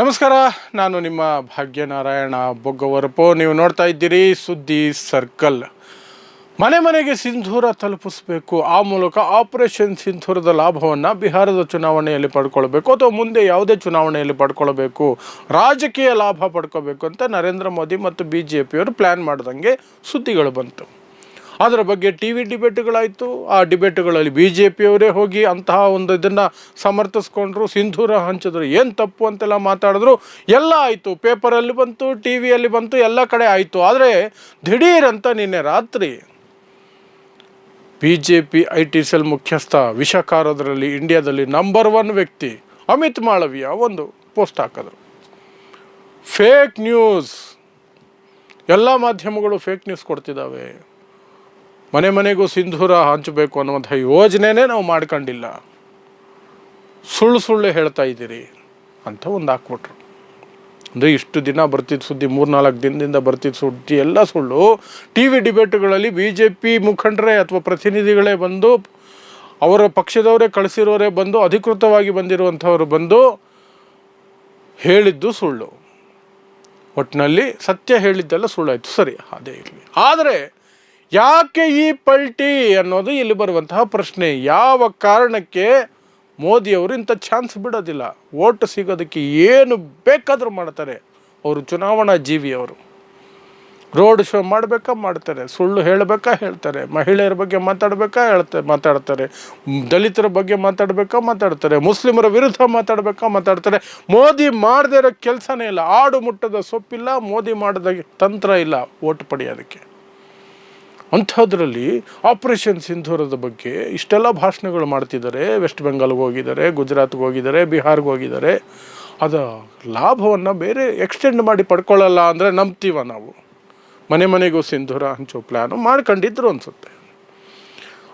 ನಮಸ್ಕಾರ, ನಾನು ನಿಮ್ಮ ಭಾಗ್ಯನಾರಾಯಣ ಬೊಗ್ಗವರಪು. ನೀವು ನೋಡ್ತಾ ಇದ್ದೀರಿ ಸುದ್ದಿ ಸರ್ಕಲ್. ಮನೆ ಮನೆಗೆ ಸಿಂಧೂರ ತಲುಪಿಸಬೇಕು. ಆ ಮೂಲಕ ಆಪರೇಷನ್ ಸಿಂಧೂರದ ಲಾಭವನ್ನು ಬಿಹಾರದ ಚುನಾವಣೆಯಲ್ಲಿ ಪಡ್ಕೊಳ್ಬೇಕು ಅಥವಾ ಮುಂದೆ ಯಾವುದೇ ಚುನಾವಣೆಯಲ್ಲಿ ಪಡ್ಕೊಳ್ಬೇಕು, ರಾಜಕೀಯ ಲಾಭ ಪಡ್ಕೋಬೇಕು ಅಂತ ನರೇಂದ್ರ ಮೋದಿ ಮತ್ತು ಬಿ ಜೆ ಪಿಯವರು ಪ್ಲ್ಯಾನ್ ಮಾಡ್ದಂಗೆ ಸುದ್ದಿಗಳು ಬಂತು. ಅದರ ಬಗ್ಗೆ ಟಿ ವಿ ಡಿಬೇಟ್ಗಳಾಯಿತು. ಆ ಡಿಬೇಟ್ಗಳಲ್ಲಿ ಬಿ ಜೆ ಪಿಯವರೇ ಹೋಗಿ ಅಂತಹ ಒಂದು ಇದನ್ನು ಸಮರ್ಥಿಸ್ಕೊಂಡ್ರು, ಸಿಂಧೂರ ಹಂಚಿದ್ರು. ಏನು ತಪ್ಪು ಅಂತೆಲ್ಲ ಮಾತಾಡಿದ್ರು. ಎಲ್ಲ ಆಯಿತು. ಪೇಪರಲ್ಲಿ ಬಂತು ಟಿ ವಿಯಲ್ಲಿ ಬಂತು, ಎಲ್ಲ ಕಡೆ ಆಯಿತು. ಆದರೆ ದಿಢೀರಂತ ನಿನ್ನೆ ರಾತ್ರಿ B J P I T cell ಮುಖ್ಯಸ್ಥ ವಿಷಕಾರದರಲ್ಲಿ ಇಂಡಿಯಾದಲ್ಲಿ ನಂಬರ್ ಒನ್ ವ್ಯಕ್ತಿ ಅಮಿತ್ ಮಾಳವಿಯ ಒಂದು ಪೋಸ್ಟ್ ಹಾಕಿದ್ರು. ಫೇಕ್ ನ್ಯೂಸ್ ಎಲ್ಲ ಮಾಧ್ಯಮಗಳು ಫೇಕ್ ನ್ಯೂಸ್ ಕೊಡ್ತಿದ್ದಾವೆ. ಮನೆ ಮನೆಗೂ ಸಿಂಧೂರ ಹಂಚಬೇಕು ಅನ್ನುವಂಥ ಯೋಜನೆನೇ ನಾವು ಮಾಡ್ಕೊಂಡಿಲ್ಲ. ಸುಳ್ಳು ಸುಳ್ಳು ಹೇಳ್ತಾ ಇದ್ದೀರಿ ಅಂತ ಒಂದು ಹಾಕ್ಬಿಟ್ರು. ಅಂದರೆ ಇಷ್ಟು ದಿನ ಬರ್ತಿದ್ದ ಸುದ್ದಿ, ಮೂರ್ನಾಲ್ಕು ದಿನದಿಂದ ಬರ್ತಿದ್ದ ಸುದ್ದಿ, ಎಲ್ಲ ಸುಳ್ಳು ಟಿ ವಿ ಡಿಬೇಟ್ಗಳಲ್ಲಿ ಬಿ ಜೆ ಪಿ ಮುಖಂಡರೇ ಅಥವಾ ಪ್ರತಿನಿಧಿಗಳೇ ಬಂದು, ಅವರ ಪಕ್ಷದವರೇ ಕಳಿಸಿರೋರೇ ಬಂದು, ಅಧಿಕೃತವಾಗಿ ಬಂದಿರುವಂಥವರು ಬಂದು ಹೇಳಿದ್ದು ಸುಳ್ಳು. ಒಟ್ಟಿನಲ್ಲಿ ಸತ್ಯ ಹೇಳಿದ್ದೆಲ್ಲ ಸುಳ್ಳಾಯಿತು. ಸರಿ, ಅದೇ ಇರಲಿ. ಆದರೆ ಯಾಕೆ ಈ ಪಲ್ಟಿ ಅನ್ನೋದು ಇಲ್ಲಿ ಬರುವಂತಹ ಪ್ರಶ್ನೆ. ಯಾವ ಕಾರಣಕ್ಕೆ ಮೋದಿಯವರು ಇಂಥ ಚಾನ್ಸ್ ಬಿಡೋದಿಲ್ಲ? ಓಟ್ ಸಿಗೋದಕ್ಕೆ ಏನು ಬೇಕಾದರೂ ಮಾಡ್ತಾರೆ ಅವರು ಚುನಾವಣಾ ಜೀವಿಯವರು ರೋಡ್ ಶೋ ಮಾಡಬೇಕಾ ಮಾಡ್ತಾರೆ. ಸುಳ್ಳು ಹೇಳಬೇಕಾ ಹೇಳ್ತಾರೆ. ಮಹಿಳೆಯರ ಬಗ್ಗೆ ಮಾತಾಡಬೇಕಾ ಹೇಳ್ತಾರೆ ಮಾತಾಡ್ತಾರೆ. ದಲಿತರ ಬಗ್ಗೆ ಮಾತಾಡಬೇಕಾ ಮಾತಾಡ್ತಾರೆ. ಮುಸ್ಲಿಮರ ವಿರುದ್ಧ ಮಾತಾಡಬೇಕಾ ಮಾತಾಡ್ತಾರೆ. ಮೋದಿ ಮಾಡದೇ ಇರೋ ಕೆಲಸನೇ ಇಲ್ಲ. ಆಡು ಮುಟ್ಟದ ಸೊಪ್ಪಿಲ್ಲ, ಮೋದಿ ಮಾಡಿದ ತಂತ್ರ ಇಲ್ಲ. ಓಟ್ ಪಡೆಯೋದಕ್ಕೆ. ಅಂಥದ್ರಲ್ಲಿ ಆಪರೇಷನ್ ಸಿಂಧೂರದ ಬಗ್ಗೆ ಇಷ್ಟೆಲ್ಲ ಭಾಷಣಗಳು ಮಾಡ್ತಿದ್ದಾರೆ. ವೆಸ್ಟ್ ಬೆಂಗಾಲ್ಗೆ ಹೋಗಿದ್ದಾರೆ ಗುಜರಾತ್ಗೆ ಹೋಗಿದ್ದಾರೆ ಬಿಹಾರ್ಗೆ ಹೋಗಿದ್ದಾರೆ. ಅದು ಲಾಭವನ್ನು ಬೇರೆ ಎಕ್ಸ್ಟೆಂಡ್ ಮಾಡಿ ಪಡ್ಕೊಳ್ಳಲ್ಲ ಅಂದರೆ ನಂಬ್ತೀವ ನಾವು? ಮನೆ ಮನೆಗೂ ಸಿಂಧೂರ ಹಂಚೋ ಪ್ಲ್ಯಾನು ಮಾಡ್ಕೊಂಡಿದ್ರು ಅನಿಸುತ್ತೆ.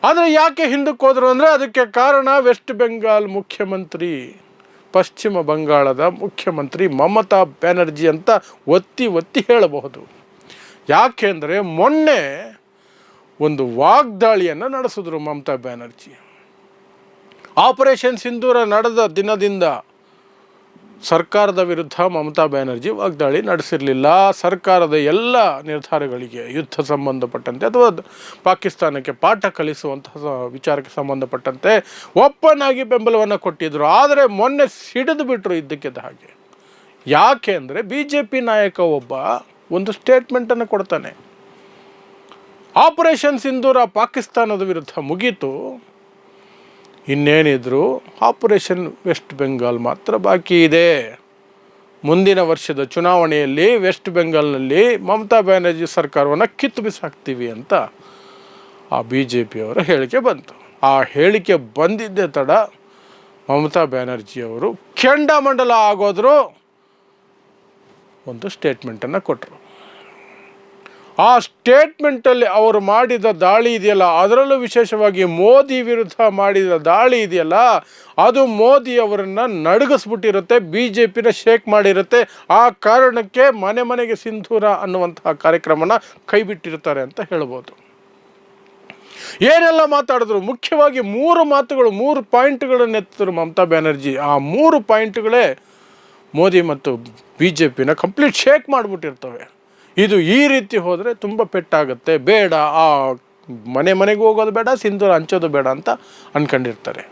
ಆದರೆ ಯಾಕೆ ಹಿಂದಕ್ಕೆ ಹೋದ್ರು ಅಂದರೆ ಅದಕ್ಕೆ ಕಾರಣ ವೆಸ್ಟ್ ಬೆಂಗಾಲ್ ಮುಖ್ಯಮಂತ್ರಿ, ಪಶ್ಚಿಮ ಬಂಗಾಳದ ಮುಖ್ಯಮಂತ್ರಿ ಮಮತಾ ಬ್ಯಾನರ್ಜಿ ಅಂತ ಒತ್ತಿ ಒತ್ತಿ ಹೇಳಬಹುದು. ಯಾಕೆ ಅಂದರೆ ಮೊನ್ನೆ ಒಂದು ವಾಗ್ದಾಳಿಯನ್ನು ನಡೆಸಿದ್ರು ಮಮತಾ ಬ್ಯಾನರ್ಜಿ. ಆಪರೇಷನ್ ಸಿಂಧೂರ ನಡೆದ ದಿನದಿಂದ ಸರ್ಕಾರದ ವಿರುದ್ಧ ಮಮತಾ ಬ್ಯಾನರ್ಜಿ ವಾಗ್ದಾಳಿ ನಡೆಸಿರಲಿಲ್ಲ. ಸರ್ಕಾರದ ಎಲ್ಲ ನಿರ್ಧಾರಗಳಿಗೆ ಯುದ್ಧ ಸಂಬಂಧಪಟ್ಟಂತೆ ಅಥವಾ ಪಾಕಿಸ್ತಾನಕ್ಕೆ ಪಾಠ ಕಲಿಸುವಂತಹ ವಿಚಾರಕ್ಕೆ ಸಂಬಂಧಪಟ್ಟಂತೆ ಒಪ್ಪನಾಗಿ ಆಗಿ ಬೆಂಬಲವನ್ನು ಕೊಟ್ಟಿದ್ದರು ಆದರೆ ಮೊನ್ನೆ ಸಿಡಿದು ಬಿಟ್ಟರು ಇದ್ದಕ್ಕಿದ್ದ ಹಾಗೆ. ಯಾಕೆ ಅಂದರೆ ಬಿ ಜೆ ಪಿ ನಾಯಕ ಒಬ್ಬ ಒಂದು ಸ್ಟೇಟ್ಮೆಂಟನ್ನು ಕೊಡ್ತಾನೆ. ಆಪರೇಷನ್ ಸಿಂಧೂರ ಪಾಕಿಸ್ತಾನದ ವಿರುದ್ಧ ಮುಗೀತು. ಇನ್ನೇನಿದ್ರು ಆಪರೇಷನ್ ವೆಸ್ಟ್ ಬೆಂಗಾಲ್ ಮಾತ್ರ ಬಾಕಿ ಇದೆ. ಮುಂದಿನ ವರ್ಷದ ಚುನಾವಣೆಯಲ್ಲಿ ವೆಸ್ಟ್ ಬೆಂಗಾಲ್ನಲ್ಲಿ ಮಮತಾ ಬ್ಯಾನರ್ಜಿ ಸರ್ಕಾರವನ್ನು ಕಿತ್ತು ಬಿಸಾಕ್ತೀವಿ ಅಂತ ಆ ಬಿ ಜೆ ಪಿಯವರ ಹೇಳಿಕೆ ಬಂತು. ಆ ಹೇಳಿಕೆ ಬಂದಿದ್ದೇ ತಡ ಮಮತಾ ಬ್ಯಾನರ್ಜಿಯವರು ಕೆಂಡಾಮಂಡಲ ಆಗೋದ್ರು ಒಂದು ಸ್ಟೇಟ್ಮೆಂಟನ್ನು ಕೊಟ್ಟರು ಆ ಸ್ಟೇಟ್ಮೆಂಟಲ್ಲಿ ಅವರು ಮಾಡಿದ ದಾಳಿ ಇದೆಯಲ್ಲ, ಅದರಲ್ಲೂ ವಿಶೇಷವಾಗಿ ಮೋದಿ ವಿರುದ್ಧ ಮಾಡಿದ ದಾಳಿ ಇದೆಯಲ್ಲ, ಅದು ಮೋದಿ ಅವರನ್ನು ನಡುಗಿಸ್ಬಿಟ್ಟಿರುತ್ತೆ ಬಿ ಜೆ ಪಿನ ಶೇಕ್ ಮಾಡಿರುತ್ತೆ. ಆ ಕಾರಣಕ್ಕೆ ಮನೆ ಮನೆಗೆ ಸಿಂಧೂರ ಅನ್ನುವಂತಹ ಕಾರ್ಯಕ್ರಮನ ಕೈಬಿಟ್ಟಿರ್ತಾರೆ ಅಂತ ಹೇಳ್ಬೋದು. ಏನೆಲ್ಲ ಮಾತಾಡಿದ್ರು? ಮುಖ್ಯವಾಗಿ ಮೂರು ಮಾತುಗಳು, ಮೂರು ಪಾಯಿಂಟ್ಗಳನ್ನು ಎತ್ತಿದ್ರು ಮಮತಾ ಬ್ಯಾನರ್ಜಿ. ಆ ಮೂರು ಪಾಯಿಂಟ್ಗಳೇ ಮೋದಿ ಮತ್ತು ಬಿ ಜೆ ಪಿನ ಕಂಪ್ಲೀಟ್ ಶೇಕ್ ಮಾಡಿಬಿಟ್ಟಿರ್ತವೆ. ಇದು ಈ ರೀತಿ ಹೋದರೆ ತುಂಬ ಪೆಟ್ಟಾಗುತ್ತೆ. ಬೇಡ, ಆ ಮನೆ ಮನೆಗೆ ಹೋಗೋದು ಬೇಡ, ಸಿಂಧೂರ ಹಂಚೋದು ಬೇಡ ಅಂತ ಅಂದ್ಕೊಂಡಿರ್ತಾರೆ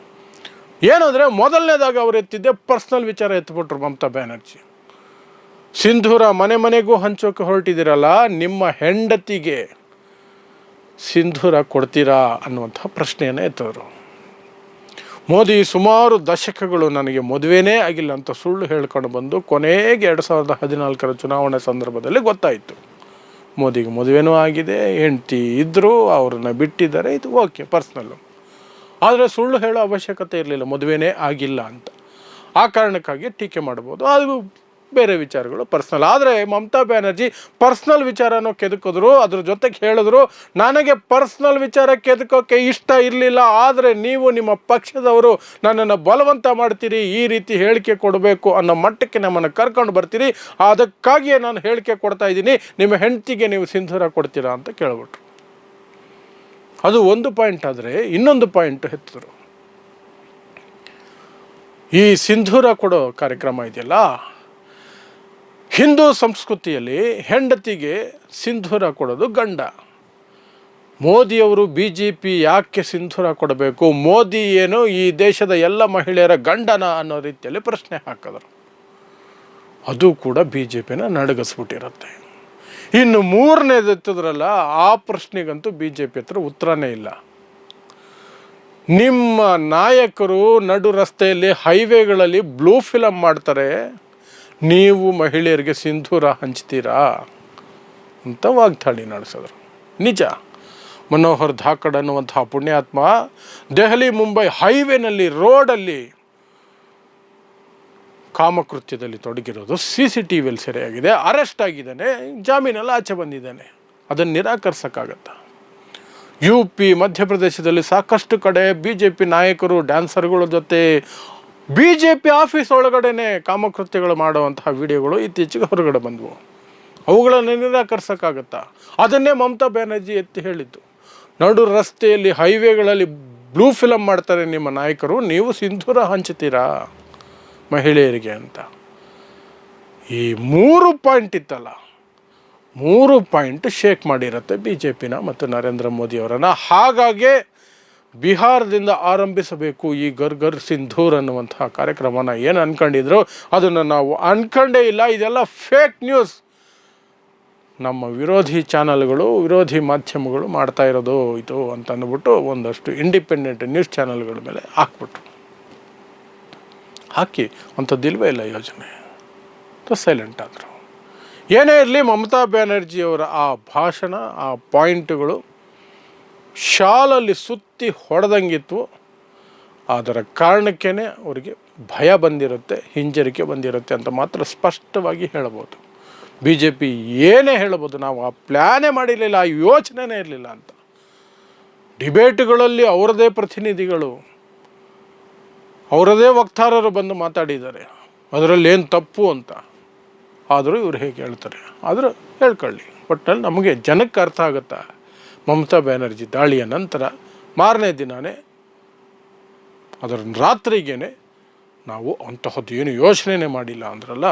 ಏನಂದರೆ ಮೊದಲನೇದಾಗ ಅವ್ರು ಎತ್ತಿದ್ದೆ ಪರ್ಸ್ನಲ್ ವಿಚಾರ ಎತ್ಬಿಟ್ರು ಮಮತಾ ಬ್ಯಾನರ್ಜಿ. ಸಿಂಧೂರ ಮನೆ ಮನೆಗೂ ಹಂಚೋಕೆ ಹೊರಟಿದ್ದೀರಲ್ಲ, ನಿಮ್ಮ ಹೆಂಡತಿಗೆ ಸಿಂಧೂರ ಕೊಡ್ತೀರಾ ಅನ್ನುವಂಥ ಪ್ರಶ್ನೆಯನ್ನು ಎತ್ತಿದ್ರು ಮೋದಿ ಸುಮಾರು ದಶಕಗಳು ನನಗೆ ಮದುವೆನೇ ಆಗಿಲ್ಲ ಅಂತ ಸುಳ್ಳು ಹೇಳ್ಕೊಂಡು ಬಂದು ಕೊನೆಗೆ ಎರಡು ಸಾವಿರದ ಹದಿನಾಲ್ಕರ ಚುನಾವಣೆ ಸಂದರ್ಭದಲ್ಲಿ ಗೊತ್ತಾಯಿತು. ಮೋದಿಗೆ ಮದುವೆನೂ ಆಗಿದೆ, ಹೆಂಡತಿ ಇದ್ದರು ಅವ್ರನ್ನ ಬಿಟ್ಟಿದ್ದಾರೆ, ಇದು ಓಕೆ ಪರ್ಸ್ನಲ್ಲು ಆದರೆ ಸುಳ್ಳು ಹೇಳೋ ಅವಶ್ಯಕತೆ ಇರಲಿಲ್ಲ, ಮದುವೆನೇ ಆಗಿಲ್ಲ ಅಂತ. ಆ ಕಾರಣಕ್ಕಾಗಿ ಟೀಕೆ ಮಾಡ್ಬೋದು. ಅದು ಬೇರೆ ವಿಚಾರಗಳು ಪರ್ಸ್ನಲ್ ಆದರೆ ಮಮತಾ ಬ್ಯಾನರ್ಜಿ ಪರ್ಸ್ನಲ್ ವಿಚಾರನೂ ಕೆದಕಿದ್ರು, ಅದ್ರ ಜೊತೆಗೆ ಹೇಳಿದ್ರು, ನನಗೆ ಪರ್ಸ್ನಲ್ ವಿಚಾರ ಕೆದಕೋಕ್ಕೆ ಇಷ್ಟ ಇರಲಿಲ್ಲ, ಆದರೆ ನೀವು ನಿಮ್ಮ ಪಕ್ಷದವರು ನನ್ನನ್ನು ಬಲವಂತ ಮಾಡ್ತೀರಿ, ಈ ರೀತಿ ಹೇಳಿಕೆ ಕೊಡಬೇಕು ಅನ್ನೋ ಮಟ್ಟಕ್ಕೆ ನಮ್ಮನ್ನು ಕರ್ಕೊಂಡು ಬರ್ತೀರಿ. ಅದಕ್ಕಾಗಿಯೇ ನಾನು ಹೇಳಿಕೆ ಕೊಡ್ತಾ ಇದ್ದೀನಿ. ನಿಮ್ಮ ಹೆಂಡತಿಗೆ ನೀವು ಸಿಂಧೂರ ಕೊಡ್ತೀರಾ ಅಂತ ಕೇಳ್ಬಿಟ್ರು. ಅದು ಒಂದು ಪಾಯಿಂಟ್ ಆದರೆ ಇನ್ನೊಂದು ಪಾಯಿಂಟ್ ಎತ್ತಿದ್ರು. ಈ ಸಿಂಧೂರ ಕೊಡೋ ಕಾರ್ಯಕ್ರಮ ಇದೆಯಲ್ಲ ಹಿಂದೂ ಸಂಸ್ಕೃತಿಯಲ್ಲಿ ಹೆಂಡತಿಗೆ ಸಿಂಧೂರ ಕೊಡೋದು ಗಂಡ. ಮೋದಿಯವರು ಬಿ ಜೆ ಪಿ ಯಾಕೆ ಸಿಂಧೂರ ಕೊಡಬೇಕು? ಮೋದಿ ಏನು ಈ ದೇಶದ ಎಲ್ಲ ಮಹಿಳೆಯರ ಗಂಡನ ಅನ್ನೋ ರೀತಿಯಲ್ಲಿ ಪ್ರಶ್ನೆ ಹಾಕಿದ್ರು. ಅದು ಕೂಡ ಬಿ ಜೆ ಪಿನ ನಡಗಿಸ್ಬಿಟ್ಟಿರುತ್ತೆ. ಇನ್ನು ಮೂರನೇದು ಎತ್ತಿದ್ರಲ್ಲ, ಆ ಪ್ರಶ್ನೆಗಂತೂ ಬಿ ಜೆ ಪಿ ಹತ್ರ ಉತ್ತರನೇ ಇಲ್ಲ. ನಿಮ್ಮ ನಾಯಕರು ನಡು ರಸ್ತೆಯಲ್ಲಿ ಹೈವೇಗಳಲ್ಲಿ ಬ್ಲೂ ಫಿಲಮ್ ಮಾಡ್ತಾರೆ. ನೀವು ಮಹಿಳೆಯರಿಗೆ ಸಿಂಧೂರ ಹಂಚ್ತೀರಾ? ಅಂತ ವಾಗ್ದಾಳಿ ನಡೆಸಿದ್ರು. ನಿಜ. ಮನೋಹರ್ ಧಾಕಡ್ ಅನ್ನುವಂತಹ ಪುಣ್ಯಾತ್ಮ ದೆಹಲಿ, ಮುಂಬೈ ಹೈವೇನಲ್ಲಿ ರೋಡಲ್ಲಿ ಕಾಮಕೃತ್ಯದಲ್ಲಿ ತೊಡಗಿರೋದು ಸಿ ಸಿ ಟಿ ವಿಯಲ್ಲಿ ಸೆರೆಯಾಗಿದೆ. ಅರೆಸ್ಟ್ ಆಗಿದ್ದಾನೆ. ಜಾಮೀನಲ್ಲಿ ಆಚೆ ಬಂದಿದ್ದಾನೆ. ಅದನ್ನು ನಿರಾಕರಿಸೋಕ್ಕಾಗತ್ತಾ. ಯು ಪಿ ಮಧ್ಯಪ್ರದೇಶದಲ್ಲಿ ಸಾಕಷ್ಟು ಕಡೆ ಬಿ ಜೆ ಪಿ ನಾಯಕರು, ಡ್ಯಾನ್ಸರ್ಗಳ ಜೊತೆ ಬಿ ಜೆ ಪಿ ಆಫೀಸ್ ಒಳಗಡೆನೆ ಕಾಮಕೃತ್ಯಗಳು ಮಾಡುವಂತಹ ವಿಡಿಯೋಗಳು ಇತ್ತೀಚೆಗೆ ಹೊರಗಡೆ ಬಂದವು. ಅವುಗಳನ್ನು ನಿರಾಕರಿಸೋಕ್ಕಾಗತ್ತಾ? ಅದನ್ನೇ ಮಮತಾ ಬ್ಯಾನರ್ಜಿ ಎತ್ತಿ ಹೇಳಿದ್ದು. ನಡು ರಸ್ತೆಯಲ್ಲಿ ಹೈವೇಗಳಲ್ಲಿ ಬ್ಲೂ ಫಿಲಮ್ ಮಾಡ್ತಾರೆ ನಿಮ್ಮ ನಾಯಕರು, ನೀವು ಸಿಂಧೂರ ಹಂಚ್ತೀರಾ ಮಹಿಳೆಯರಿಗೆ ಅಂತ. ಈ ಮೂರು ಪಾಯಿಂಟ್ ಇತ್ತಲ್ಲ, ಮೂರು ಪಾಯಿಂಟ್ ಶೇಕ್ ಮಾಡಿರುತ್ತೆ ಬಿ ಜೆ ಪಿನ ಮತ್ತು ನರೇಂದ್ರ ಮೋದಿಯವರನ್ನು. ಹಾಗಾಗಿ ಬಿಹಾರದಿಂದ ಆರಂಭಿಸಬೇಕು ಈ ಗರ್ ಗರ್ ಸಿಂಧೂರ್ ಅನ್ನುವಂತಹ ಕಾರ್ಯಕ್ರಮನ ಏನು ಅನ್ಕೊಂಡಿದ್ರು ಅದನ್ನು ನಾವು ಅನ್ಕೊಂಡೇ ಇಲ್ಲ. ಇದೆಲ್ಲ ಫೇಕ್ ನ್ಯೂಸ್ ನಮ್ಮ ವಿರೋಧಿ ಚಾನಲ್ಗಳು, ವಿರೋಧಿ ಮಾಧ್ಯಮಗಳು ಮಾಡ್ತಾ ಇರೋದು ಇದು ಅಂತ ಅಂದ್ಬಿಟ್ಟು ಒಂದಷ್ಟು ಇಂಡಿಪೆಂಡೆಂಟ್ ನ್ಯೂಸ್ ಚಾನಲ್ಗಳ ಮೇಲೆ ಹಾಕ್ಬಿಟ್ರು. ಹಾಕಿ ಅಂಥದ್ದಿಲ್ವೇ ಇಲ್ಲ ಯೋಜನೆ. ಸೈಲೆಂಟ್ ಆದರು. ಏನೇ ಇರಲಿ ಮಮತಾ ಬ್ಯಾನರ್ಜಿಯವರ ಆ ಭಾಷಣ, ಆ ಪಾಯಿಂಟ್ಗಳು ಶಾಲಲ್ಲಿ ಸುತ್ತಿ ಹೊಡೆದಂಗಿತ್ತು. ಅದರ ಕಾರಣಕ್ಕೇ ಅವರಿಗೆ ಭಯ ಬಂದಿರುತ್ತೆ, ಹಿಂಜರಿಕೆ ಬಂದಿರುತ್ತೆ ಅಂತ ಮಾತ್ರ ಸ್ಪಷ್ಟವಾಗಿ ಹೇಳ್ಬೋದು ಬಿ ಜೆ ಪಿ ಏನೇ ಹೇಳ್ಬೋದು ನಾವು ಆ ಪ್ಲ್ಯಾನೇ ಮಾಡಿರಲಿಲ್ಲ, ಆ ಯೋಚನೆನೇ ಇರಲಿಲ್ಲ ಅಂತ. ಡಿಬೇಟ್ಗಳಲ್ಲಿ ಅವರದೇ ಪ್ರತಿನಿಧಿಗಳು, ಅವರದೇ ವಕ್ತಾರರು ಬಂದು ಮಾತಾಡಿದ್ದಾರೆ. ಅದರಲ್ಲಿ ಏನು ತಪ್ಪು ಅಂತ. ಆದರೂ ಇವ್ರು ಹೇಗೆ ಹೇಳ್ತಾರೆ? ಆದರೂ ಹೇಳ್ಕೊಳ್ಳಿ. ಒಟ್ಟಲ್ಲಿ ನಮಗೆ ಜನಕ್ಕೆ ಅರ್ಥ ಆಗುತ್ತಾ? ಮಮತಾ ಬ್ಯಾನರ್ಜಿ ದಾಳಿಯ ನಂತರ ಮಾರನೇ ದಿನವೇ ಅದರ ರಾತ್ರಿಗೇ ನಾವು ಅಂತಹದ್ದು ಏನು ಯೋಚನೆನೇ ಮಾಡಿಲ್ಲ ಅಂದ್ರಲ್ಲ,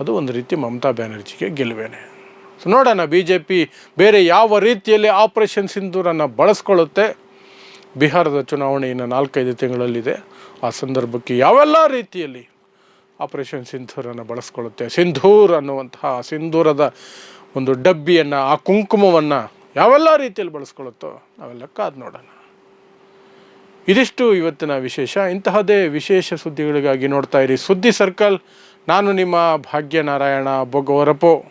ಅದು ಒಂದು ರೀತಿ ಮಮತಾ ಬ್ಯಾನರ್ಜಿಗೆ ಗೆಲುವೇನೆ. ನೋಡೋಣ ಬಿ ಜೆ ಪಿ ಬೇರೆ ಯಾವ ರೀತಿಯಲ್ಲಿ ಆಪರೇಷನ್ ಸಿಂಧೂರನ್ನು ಬಳಸ್ಕೊಳ್ಳುತ್ತೆ? ಬಿಹಾರದ ಚುನಾವಣೆ ಇನ್ನು ನಾಲ್ಕೈದು ತಿಂಗಳಲ್ಲಿದೆ. ಆ ಸಂದರ್ಭಕ್ಕೆ ಯಾವೆಲ್ಲ ರೀತಿಯಲ್ಲಿ ಆಪರೇಷನ್ ಸಿಂಧೂರನ್ನು ಬಳಸ್ಕೊಳ್ಳುತ್ತೆ? ಸಿಂಧೂರ್ ಅನ್ನುವಂತಹ ಸಿಂಧೂರದ ಒಂದು ಡಬ್ಬಿಯನ್ನು, ಆ ಕುಂಕುಮವನ್ನು ಯಾವೆಲ್ಲ ರೀತಿಯಲ್ಲಿ ಬಳಸ್ಕೊಳ್ಳುತ್ತೋ ನಾವೆಲ್ಲ ಕಾದು ನೋಡೋಣ. ಇದಿಷ್ಟು ಇವತ್ತಿನ ವಿಶೇಷ. ಇಂತಹದೇ ವಿಶೇಷ ಸುದ್ದಿಗಳಿಗಾಗಿ ನೋಡ್ತಾ ಇರಿ. ಸುದ್ದಿ ಸರ್ಕಲ್, ನಾನು ನಿಮ್ಮ ಭಾಗ್ಯನಾರಾಯಣ ಬೊಗ್ಗವರಪೋ